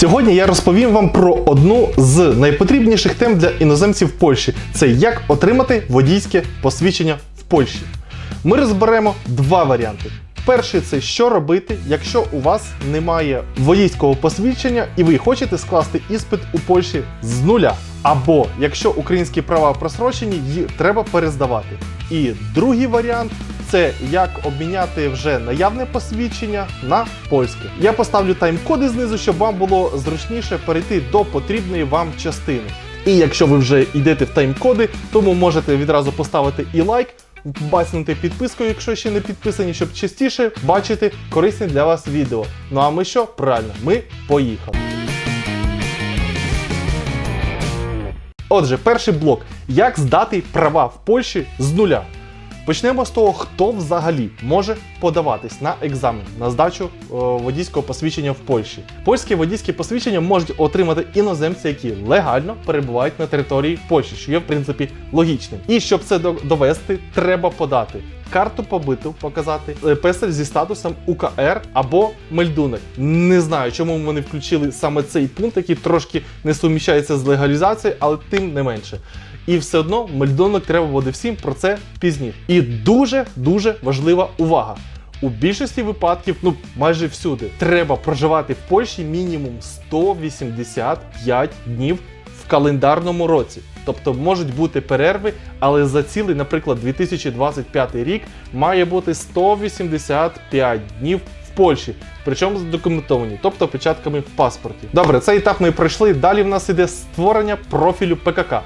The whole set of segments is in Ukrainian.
Сьогодні я розповім вам про одну з найпотрібніших тем для іноземців в Польщі це як отримати водійське посвідчення в Польщі. Ми розберемо два варіанти. Перший це що робити, якщо у вас немає водійського посвідчення і ви хочете скласти іспит у Польщі з нуля. Або якщо українські права просрочені, їх треба перездавати. І другий варіант це як обміняти вже наявне посвідчення на польське. Я поставлю тайм-коди знизу, щоб вам було зручніше перейти до потрібної вам частини. І якщо ви вже йдете в тайм-коди, тому можете відразу поставити і лайк, баснути підписку, якщо ще не підписані, щоб частіше бачити корисні для вас відео. Ну а ми що? Правильно, ми поїхали. Отже, перший блок: як здати права в Польщі з нуля. Почнемо з того, хто взагалі може подаватись на екзамен на здачу е, водійського посвідчення в Польщі. Польське водійське посвідчення можуть отримати іноземці, які легально перебувають на території Польщі, що є в принципі логічним. І щоб це довести, треба подати. Карту побиту показати, е, песель зі статусом УКР або мельдунок. Не знаю, чому вони включили саме цей пункт, який трошки не суміщається з легалізацією, але тим не менше. І все одно мельдонок треба буде всім про це пізніше. І дуже дуже важлива увага. У більшості випадків, ну майже всюди, треба проживати в Польщі мінімум 185 днів в календарному році. Тобто можуть бути перерви, але за цілий, наприклад, 2025 рік має бути 185 днів в Польщі, причому задокументовані, тобто печатками в паспорті. Добре, цей етап ми пройшли. Далі в нас іде створення профілю ПКК.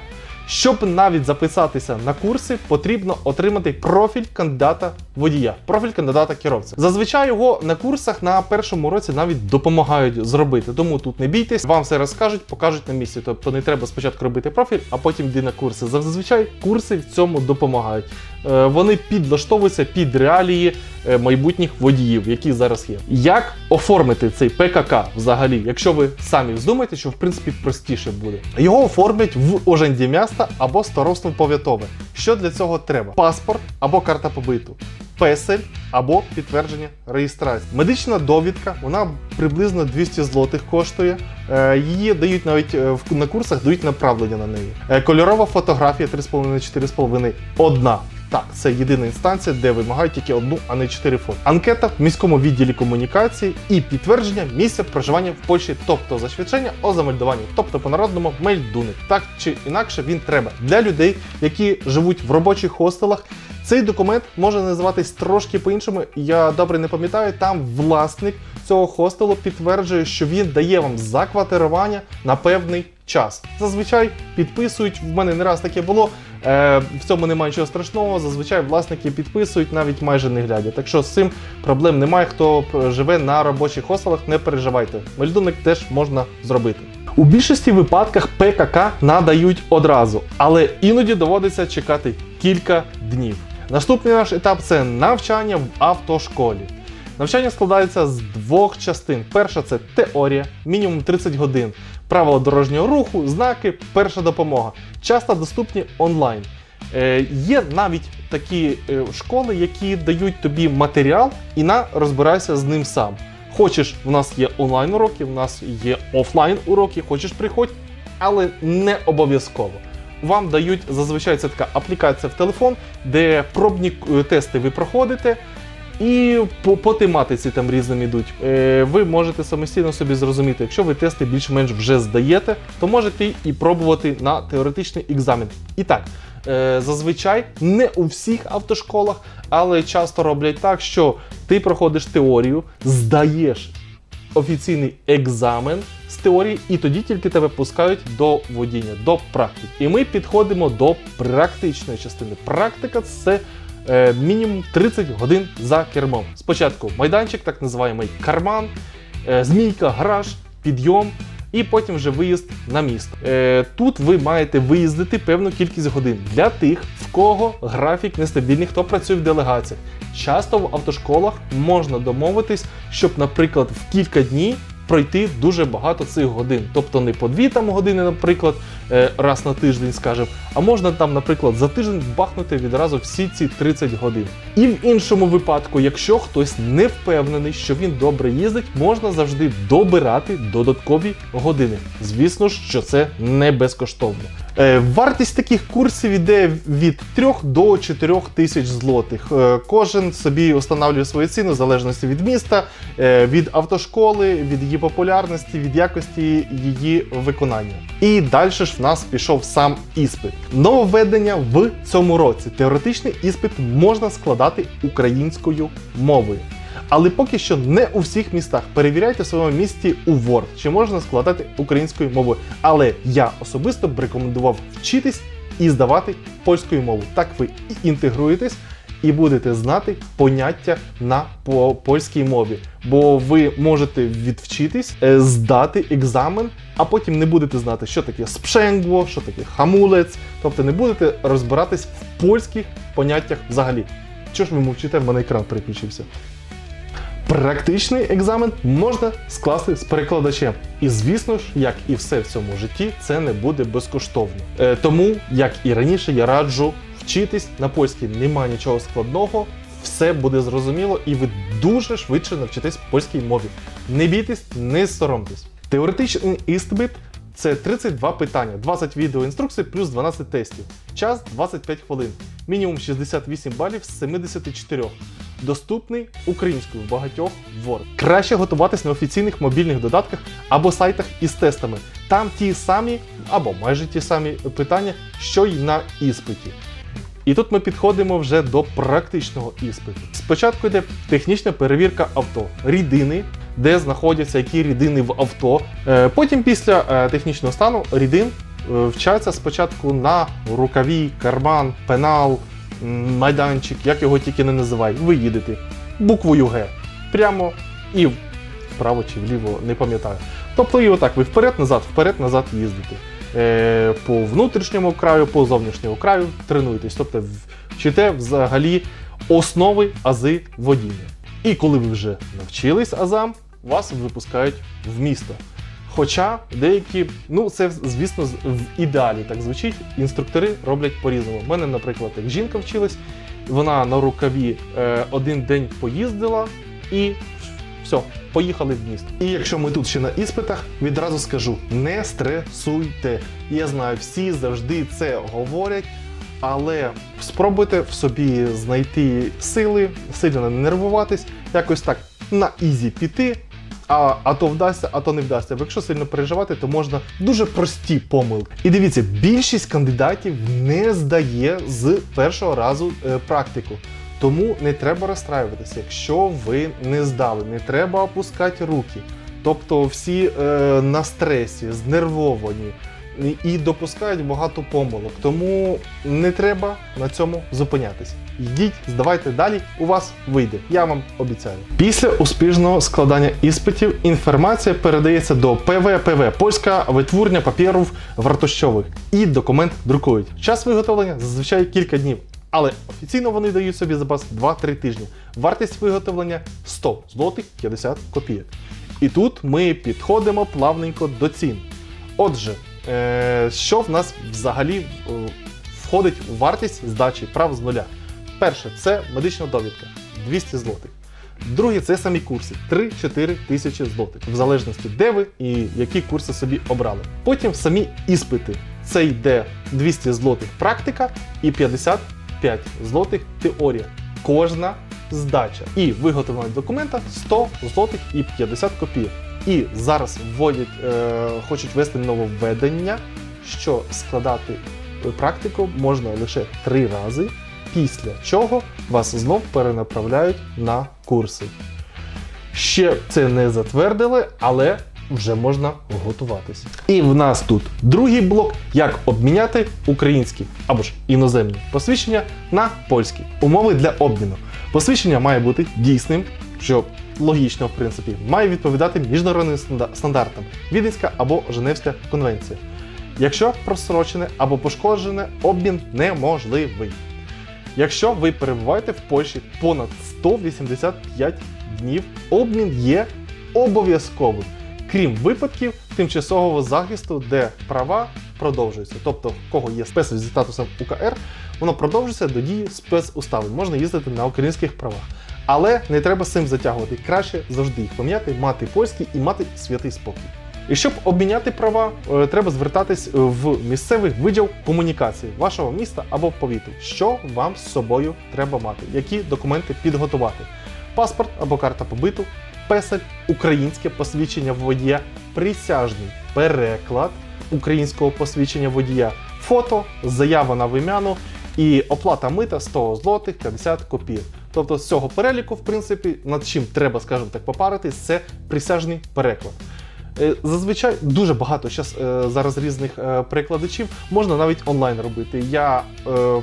Щоб навіть записатися на курси, потрібно отримати профіль кандидата водія, профіль кандидата керовця. Зазвичай його на курсах на першому році навіть допомагають зробити. Тому тут не бійтесь, вам все розкажуть, покажуть на місці. Тобто не треба спочатку робити профіль, а потім йти на курси. Зазвичай курси в цьому допомагають. Е, Вони підлаштовуються під реалії майбутніх водіїв, які зараз є. Як оформити цей ПКК взагалі, якщо ви самі вздумаєте, що в принципі простіше буде? Його оформлять в оженді міста або староство повятове. Що для цього треба? Паспорт або карта побиту. Песель або підтвердження реєстрації. Медична довідка, вона приблизно 200 злотих коштує. Е, Її дають навіть е, на курсах дають направлення на неї. Е, Кольорова фотографія 3,5-4,5 одна. Так, це єдина інстанція, де вимагають тільки одну, а не чотири фото. Анкета в міському відділі комунікації і підтвердження місця проживання в Польщі, тобто засвідчення о замельдуванні, тобто по народному мельдуник. Так чи інакше він треба для людей, які живуть в робочих хостелах. Цей документ може називатись трошки по-іншому. Я добре не пам'ятаю. Там власник цього хостелу підтверджує, що він дає вам заквартирування на певний час. Зазвичай підписують. В мене не раз таке було. Е, в цьому немає нічого страшного. Зазвичай власники підписують навіть майже не глядя. Так що з цим проблем немає. Хто живе на робочих хостелах, не переживайте. Мельдуник теж можна зробити. У більшості випадках ПКК надають одразу, але іноді доводиться чекати кілька днів. Наступний наш етап це навчання в автошколі. Навчання складається з двох частин. Перша це теорія, мінімум 30 годин, правила дорожнього руху, знаки, перша допомога. Часто доступні онлайн. Е, є навіть такі е, школи, які дають тобі матеріал і на розбирайся з ним сам. Хочеш, в нас є онлайн уроки, в нас є офлайн уроки, хочеш приходь, але не обов'язково. Вам дають зазвичай це така аплікація в телефон, де пробні е, тести ви проходите. І по, по тематиці там різним ідуть. Е, ви можете самостійно собі зрозуміти, якщо ви тести більш-менш вже здаєте, то можете і пробувати на теоретичний екзамен. І так, е, зазвичай не у всіх автошколах, але часто роблять так, що ти проходиш теорію, здаєш офіційний екзамен з теорії, і тоді тільки тебе пускають до водіння, до практики. І ми підходимо до практичної частини. Практика це е, мінімум 30 годин за кермом. Спочатку майданчик, так називаємо карман, е, змійка, гараж, підйом. І потім вже виїзд на місто. Е, тут ви маєте виїздити певну кількість годин для тих, в кого графік нестабільний, хто працює в делегаціях. Часто в автошколах можна домовитись, щоб, наприклад, в кілька днів пройти дуже багато цих годин. Тобто не по дві там години, наприклад, е, раз на тиждень, скажімо, а можна там, наприклад, за тиждень бахнути відразу всі ці 30 годин. І в іншому випадку, якщо хтось не впевнений, що він добре їздить, можна завжди добирати додаткові години. Звісно що це не безкоштовно. Е, Вартість таких курсів іде від 3 до 4 тисяч злотих. Е, Кожен собі встановлює свою ціну в залежності від міста, е, від автошколи, від її популярності, від якості її виконання. І далі ж в нас пішов сам іспит. Нововведення в цьому році. Теоретичний іспит можна складати українською мовою. Але поки що не у всіх містах. Перевіряйте в своєму місті у Word, чи можна складати українською мовою. Але я особисто б рекомендував вчитись і здавати польською мовою. Так ви і інтегруєтесь, і будете знати поняття на польській мові. Бо ви можете відвчитись, е, здати екзамен, а потім не будете знати, що таке спшенгло, що таке хамулець, тобто не будете розбиратись в польських поняттях взагалі. Чого ж ви мовчите? В мене екран переключився. Практичний екзамен можна скласти з перекладачем. І звісно ж, як і все в цьому житті, це не буде безкоштовно. Е, тому, як і раніше, я раджу вчитись на польській. Нема нічого складного, все буде зрозуміло, і ви дуже швидше навчитесь польській мові. Не бійтесь, не соромтесь. Теоретичний іспит це 32 питання, 20 відеоінструкцій плюс 12 тестів. Час 25 хвилин. Мінімум 68 балів з 74. Доступний українською в багатьох Word. Краще готуватись на офіційних мобільних додатках або сайтах із тестами. Там ті самі або майже ті самі питання, що й на іспиті. І тут ми підходимо вже до практичного іспиту. Спочатку йде технічна перевірка авто, рідини, де знаходяться які рідини в авто. Е, Потім, після е, технічного стану, рідин е, вчаться спочатку на рукаві, карман, пенал, майданчик, як його тільки не називай. Ви їдете буквою Г. Прямо і вправо чи вліво, не пам'ятаю. Тобто і отак, ви вперед-назад, вперед-назад їздите. Е, по внутрішньому краю, по зовнішньому краю тренуєтесь. Тобто вчите взагалі основи ази водіння. І коли ви вже навчились азам, вас випускають в місто. Хоча деякі, ну це звісно в ідеалі так звучить, інструктори роблять по-різному. У мене, наприклад, як жінка вчилась, вона на рукаві е, один день поїздила і все, поїхали в місто. І якщо ми тут ще на іспитах, відразу скажу: не стресуйте. Я знаю, всі завжди це говорять. Але спробуйте в собі знайти сили, сильно не нервуватись, якось так на ізі піти. А, а то вдасться, а то не вдасться. Якщо сильно переживати, то можна дуже прості помилки. І дивіться, більшість кандидатів не здає з першого разу е, практику. Тому не треба розстраюватися, якщо ви не здали, не треба опускати руки. Тобто всі е, на стресі, знервовані і- допускають багато помилок. Тому не треба на цьому зупинятися. Йдіть, здавайте далі, у вас вийде. Я вам обіцяю. Після успішного складання іспитів інформація передається до ПВПВ польська витворня паперів вартощових і документ друкують. Час виготовлення зазвичай кілька днів. Але офіційно вони дають собі запас 2-3 тижні. Вартість виготовлення 100 злотих 50 копійок. І тут ми підходимо плавненько до цін. Отже, що в нас взагалі е, входить у вартість здачі прав з нуля? Перше, це медична довідка 200 злотих. Друге, це самі курси 3-4 тисячі злотих, в залежності, де ви і які курси собі обрали. Потім самі іспити. Це йде 200 злотих практика і 55 злотих теорія. Кожна здача. І виготовлення документа 100 злотих і 50 копійок. І зараз вводять, е, хочуть ввести нововведення, що складати практику можна лише три рази, після чого вас знов перенаправляють на курси. Ще це не затвердили, але вже можна готуватися. І в нас тут другий блок, як обміняти українські або ж іноземні посвідчення на польські. Умови для обміну. Посвідчення має бути дійсним, що логічно, в принципі, має відповідати міжнародним стандартам Віденська або Женевська конвенція. Якщо просрочене або пошкоджене, обмін неможливий. Якщо ви перебуваєте в Польщі понад 185 днів, обмін є обов'язковим. крім випадків тимчасового захисту, де права продовжуються. Тобто, в кого є спец зі статусом УКР, воно продовжується до дії спецуставин. Можна їздити на українських правах. Але не треба з цим затягувати. Краще завжди їх поміняти, мати польський і мати святий спокій. І щоб обміняти права, е, треба звертатись в місцевий відділ комунікації вашого міста або повіту. Що вам з собою треба мати, які документи підготувати: паспорт або карта побиту, песель, українське посвідчення водія, присяжний переклад українського посвідчення водія, фото, заява на вимяну і оплата мита 100 злотих 50 копійок. Тобто з цього переліку, в принципі, над чим треба, скажімо так, попаритись, це присяжний переклад. Е, Зазвичай дуже багато щас, е, зараз різних е, перекладачів можна навіть онлайн робити. Я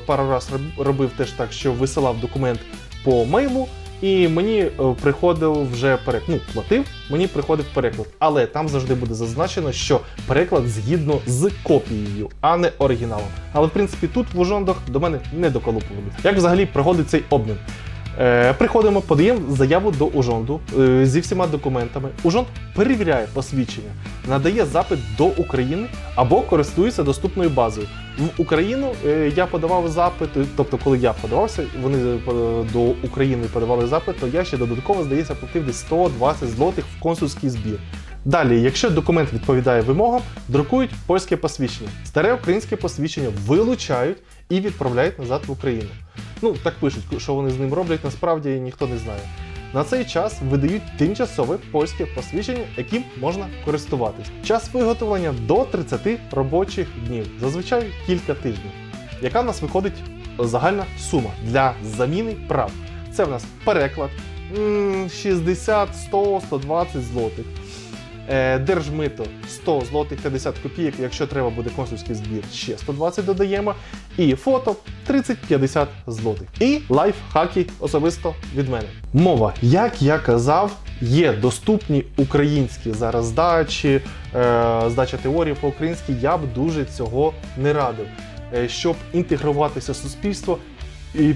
пару раз робив теж так, що висилав документ по мейлу, і мені приходив вже переклад. Ну, платив, мені приходив переклад. Але там завжди буде зазначено, що переклад згідно з копією, а не оригіналом. Але в принципі тут в Ужондах до мене не доколупували. Як взагалі проходить цей обмін? Е, приходимо, подаємо заяву до Ужонду е, зі всіма документами. Ужонд перевіряє посвідчення, надає запит до України або користується доступною базою. В Україну е, я подавав запит, тобто, коли я подавався, вони до України подавали запит, то я ще додатково, здається, платив десь 120 злотих в консульський збір. Далі, якщо документ відповідає вимогам, друкують польське посвідчення. Старе українське посвідчення вилучають і відправляють назад в Україну. Ну, так пишуть, що вони з ним роблять, насправді ніхто не знає. На цей час видають тимчасове польське посвідчення, яким можна користуватись. Час виготовлення до 30 робочих днів, зазвичай кілька тижнів. Яка в нас виходить загальна сума для заміни прав? Це в нас переклад 60, 100, 120 злотих. Е, Держмито 100 злотих 50 копійок, якщо треба буде консульський збір, ще 120 додаємо. І фото 30-50 злотих. І лайфхаки особисто від мене. Мова, як я казав, є доступні українські зараз здачі, е, здача теорії по-українськи. Я б дуже цього не радив. Е, щоб інтегруватися в суспільство,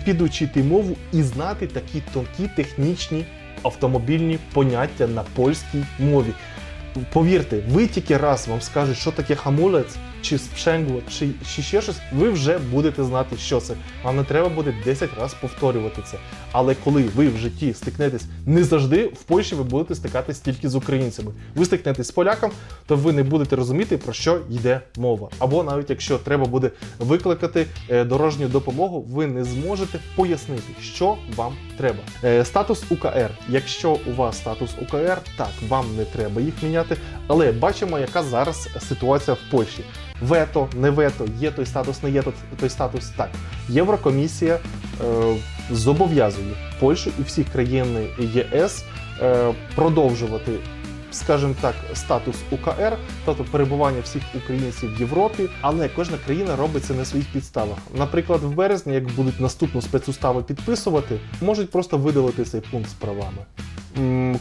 підучити мову і знати такі тонкі технічні автомобільні поняття на польській мові. Повірте, ви тільки раз вам скажуть, що таке хамулець, чи спшенгло, чи, чи ще щось, ви вже будете знати, що це. Вам не треба буде 10 разів повторювати це. Але коли ви в житті стикнетесь не завжди в Польщі ви будете стикатись тільки з українцями. Ви стикнетесь з поляком, то ви не будете розуміти, про що йде мова. Або навіть якщо треба буде викликати е, дорожню допомогу, ви не зможете пояснити, що вам треба. Е, Статус УКР. Якщо у вас статус УКР, так вам не треба їх міняти. Але бачимо, яка зараз ситуація в Польщі. Вето, не вето, є той статус, не є той- статус. Так, Єврокомісія е, зобов'язує Польщу і всі країни ЄС е, продовжувати, скажімо так, статус УКР, тобто перебування всіх українців в Європі, але кожна країна робить це на своїх підставах. Наприклад, в березні, як будуть наступну спецуставу підписувати, можуть просто видалити цей пункт з правами.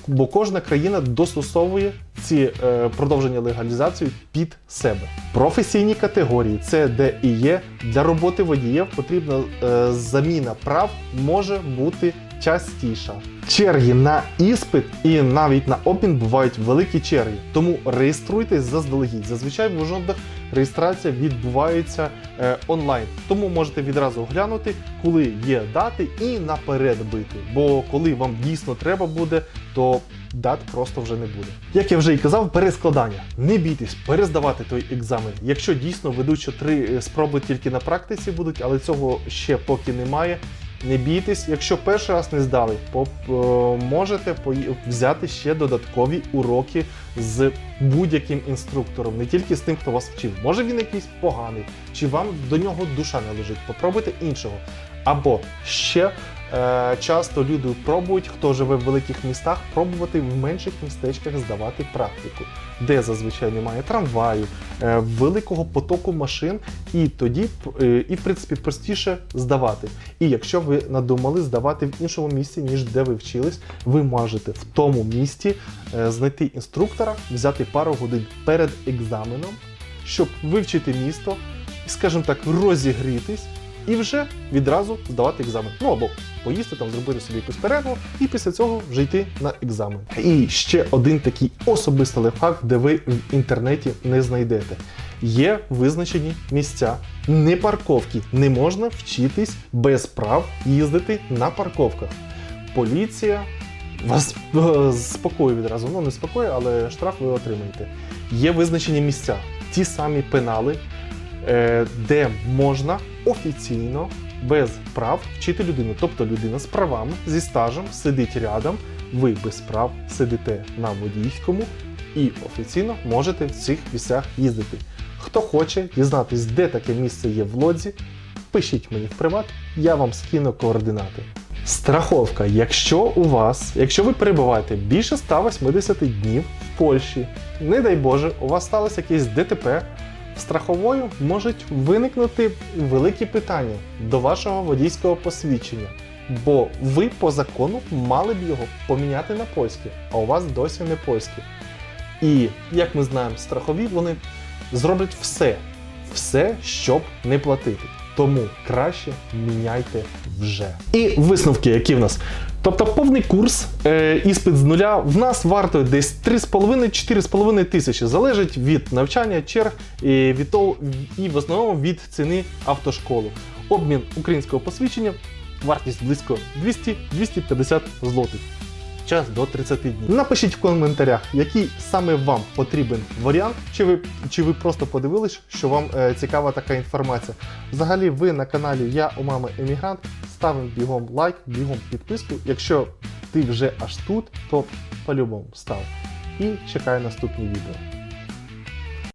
Бо кожна країна достосовує ці е, продовження легалізації під себе. Професійні категорії це де і є для роботи водіїв потрібна е, заміна прав може бути частіша. Черги на іспит і навіть на обмін бувають великі черги, тому реєструйтесь заздалегідь. Зазвичай в ужондах реєстрація відбувається е, онлайн, тому можете відразу оглянути, коли є дати, і наперед бити. Бо коли вам дійсно треба буде, то дат просто вже не буде. Як я вже і казав, перескладання. Не бійтесь перездавати той екзамен. Якщо дійсно ведуть, три е, спроби тільки на практиці будуть, але цього ще поки немає. Не бійтесь, якщо перший раз не здали, е, можете взяти ще додаткові уроки з будь-яким інструктором, не тільки з тим, хто вас вчив. Може він якийсь поганий, чи вам до нього душа не лежить. Попробуйте іншого. Або ще часто люди пробують, хто живе в великих містах, пробувати в менших містечках здавати практику, де зазвичай немає трамваю, е, великого потоку машин, і тоді е, і в принципі простіше здавати. І якщо ви надумали здавати в іншому місці, ніж де ви вчились, ви можете в тому місті е, знайти інструктора, взяти пару годин перед екзаменом, щоб вивчити місто, скажімо так, розігрітись. І вже відразу здавати екзамен. Ну або поїсти там, зробити собі якусь перерву, і після цього вже йти на екзамен. І ще один такий особистий лайфхак, де ви в інтернеті не знайдете. Є визначені місця, не парковки. Не можна вчитись без прав їздити на парковках. Поліція вас е, спокою відразу. Ну не спокою, але штраф ви отримаєте. Є визначені місця, ті самі пенали, е, де можна офіційно без прав вчити людину. Тобто людина з правами зі стажем сидить рядом, ви без прав сидите на водійському і офіційно можете в цих місцях їздити. Хто хоче дізнатись, де таке місце є в лодзі, пишіть мені в приват, я вам скину координати. Страховка. Якщо у вас, якщо ви перебуваєте більше 180 днів в Польщі, не дай Боже, у вас сталося якесь ДТП, страховою можуть виникнути великі питання до вашого водійського посвідчення. Бо ви по закону мали б його поміняти на польське, а у вас досі не польське. І як ми знаємо, страхові вони зроблять все, все, щоб не платити. Тому краще міняйте вже. І висновки, які в нас. Тобто повний курс, е, іспит з нуля в нас вартує десь 3,5-4,5 тисячі. Залежить від навчання, черг і, від того, і в основному від ціни автошколи. Обмін українського посвідчення, вартість близько 200-250 злотих. Час до 30 днів. Напишіть в коментарях, який саме вам потрібен варіант, чи ви, чи ви просто подивились, що вам е, цікава така інформація. Взагалі, ви на каналі Я у мами Емігрант. Ставимо бігом лайк, бігом підписку. Якщо ти вже аж тут, то по-любому став. І чекай наступні відео.